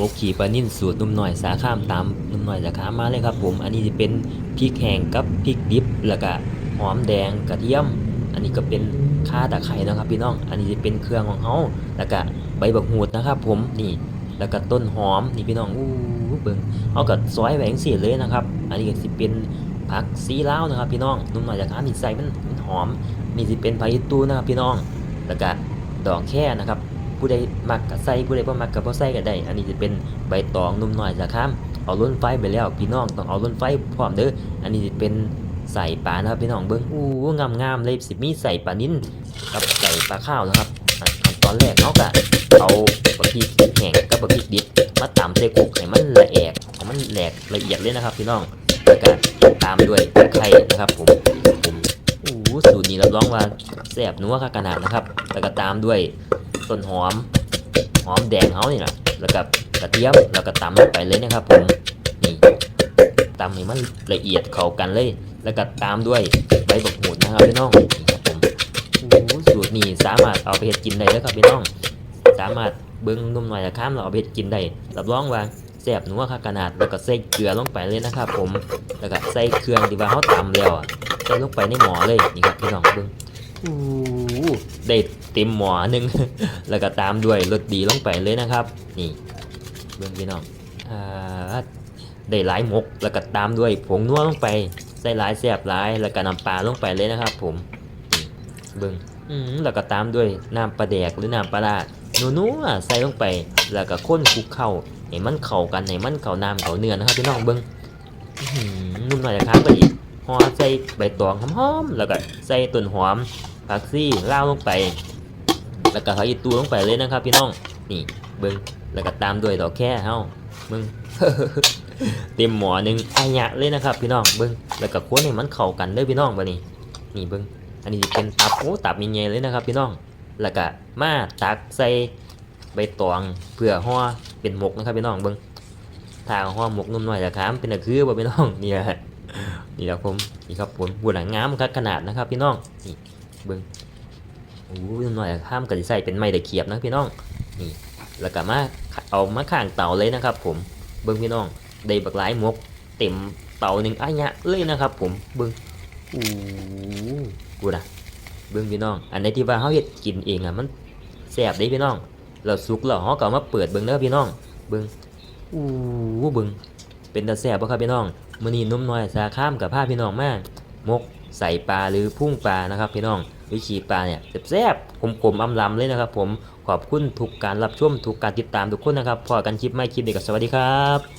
มกขี่ปลานิ่นสูตรนุ่มหน่อยสาข้ามตามนุ่มหน่อยสาขามาเลยครับ ผมอันนี้จะเป็นพริกแห้งกับพริกดิบแล้วก็หอมแดงกระเทียม อันนี้ก็เป็นข่าตะไคร้นะครับ พี่น้อง อันนี้จะเป็นเครื่องของเขาแล้วก็ใบบักหูดนะครับ ผมนี่แล้วก็ต้นหอมนี่พี่น้องอู้เบิ่งเอากับซอยแหวจั่งสียเลยนะครับ อันนี้ก็สิเป็นผักซีลาวนะครับ พี่น้องนุ่มหน่อยสาขานี่ใส่มันหอมนี่สิเป็นไผ่ตูนะครับพี่น้อง แล้วก็ดอกแค่นะครับ ผู้ใดมักก็ใส่ผู้ใดบ่มักก็บ่ใส่ก็ได้ อันนี้จะเป็นใบตองนุ่มหน้อยสะข้ามเอาล้นไฟไปแล้วพี่น้องต้องเอาล้นไฟพร้อมเด้อ อันนี้จะเป็นใส่ปลานะครับพี่น้องเบิ่งอู้งามงามๆเลยสิมีใส่ปลานิ้นกับใส่ปลาข้าวนะครับขั้นตอนแรกเนาะก็เอาปลาพริกแห้งกับปลาพริกดิบมาตำใส่กุกให้มันละเอียดให้มันแหลกละเอียดเลยนะครับ พี่น้องแล้วก็ตามด้วยตะไคร้นะครับผม นี้รับรองว่าแซ่บนัวค่ะขนาดนะครับ แล้วก็ตามด้วยต้นหอม หอมแดงเขานี่แหละแล้วก็กระเทียม แล้วก็ตำลงไปเลยนะครับผม นี่ตำให้มันละเอียดเข้ากันเลย แล้วก็ตามด้วยใบบักหูดนะครับพี่น้องนี่ครับผมสูตรนี้สามารถเอาไปเฮ็ดกินได้แล้วครับพี่น้อง สามารถเบิ้งนุ่มหน่อยละข้ามเราเอาไปเฮ็ดกินได้ รับรองว่า แซ่บนัวค่ะขนาดแล้วก็ใส่เกลือลงไปเลยนะครับผมแล้วก็ใส่เครื่องที่ว่าเขาตำแล้วอะใส่ลงไปในหม้อเลยนี่ครับพี่น้องเบิ้งโอ้โหได้เต็มหม้อหนึงแล้วก็ตามด้วยรสดีลงไปเลยนะครับ นี่เบื้องพี่น้องอ่าได้หลายหมก แล้วก็ตามด้วยผงนัวลงไปใส่หลายแซ่บหลาย แล้วก็น้ำปลาลงไปเลยนะครับ ผมนี่เบื้องอืมแล้วก็ตามด้วยน้ำปลาแดกหรือน้ำปลาร้า นัวๆใส่ลงไปแล้วก็ข้นคลุกเข้าให้มันเข้ากันให้มันเข้าน้ำเข้าเนื้อนะครับพี่น้องเบื้องนุ่มหน่อยนะครับไปอีกห่อใส่ใบตองหอมๆแล้วก็ใส่ต้นหอมผักซี่ล่าลงไป แล้วก็เขาอีตูลงไปเลยนะครับ พี่น้องนี่เบิ้งแล้วก็ตามด้วยดอกแค่เฮ้ามึงเต็มหมอหนึ่งอายะเลยนะครับ พี่น้องเบิ้งแล้วก็ค้นให้มันเข้ากันเด้อพี่น้องบัดนี้นี่เบิ้งอันนี้เป็นตับโอ้ตับมีเงยเลยนะครับ พี่น้อง แล้วก็มาตักใส่ใบตองเพื่อห่อเป็นหมกนะครับพี่น้องเบิ้งถ้าห่อหมกนุ่มหน่อยจะขามเป็นตะคือบ่พี่น้องนี่ยนี่ครับผมนี่ครับผมบัวหนังงามครับขนาดนะครับ พี่น้องนี่เบิ้งโอ้ยหน่อยข้ามกันใส่เป็นไม้ตะเขียบนะพี่น้องนี่แล้วก็มาเอามาข้างเต่าเลยนะครับ ผมเบิ้งพี่น้องได้บักหลายหมกเต็มเต่าหนึ่งอ้ายะเลยนะครับ ผมเบิ้งโอ้กูนะ เบิ้งพี่น้อง อันไหนที่ว่าเขาเฮ็ดกินเองอะมันแซ่บเด้พี่น้อง เราสุกแล้วเขาก็เอามาเปิดเบิ้งเด้อพี่น้อง เบิ้งโอ้เบิ้งเป็นตาแซ่บบ่ครับพี่น้องมื้อนี้นุ่มน้อยสาข้ามกับผ้าพี่น้องมากมกใส่ปลาหรือพุ่งปลานะครับพี่น้องวิชีปลาเนี่ยแซ่บๆผมผมอำลำเลยนะครับ ผมขอบคุณทุกการรับชมทุกการติดตามทุกคนนะครับพอกันคลิปไม่คลิปเด็กกับสวัสดีครับ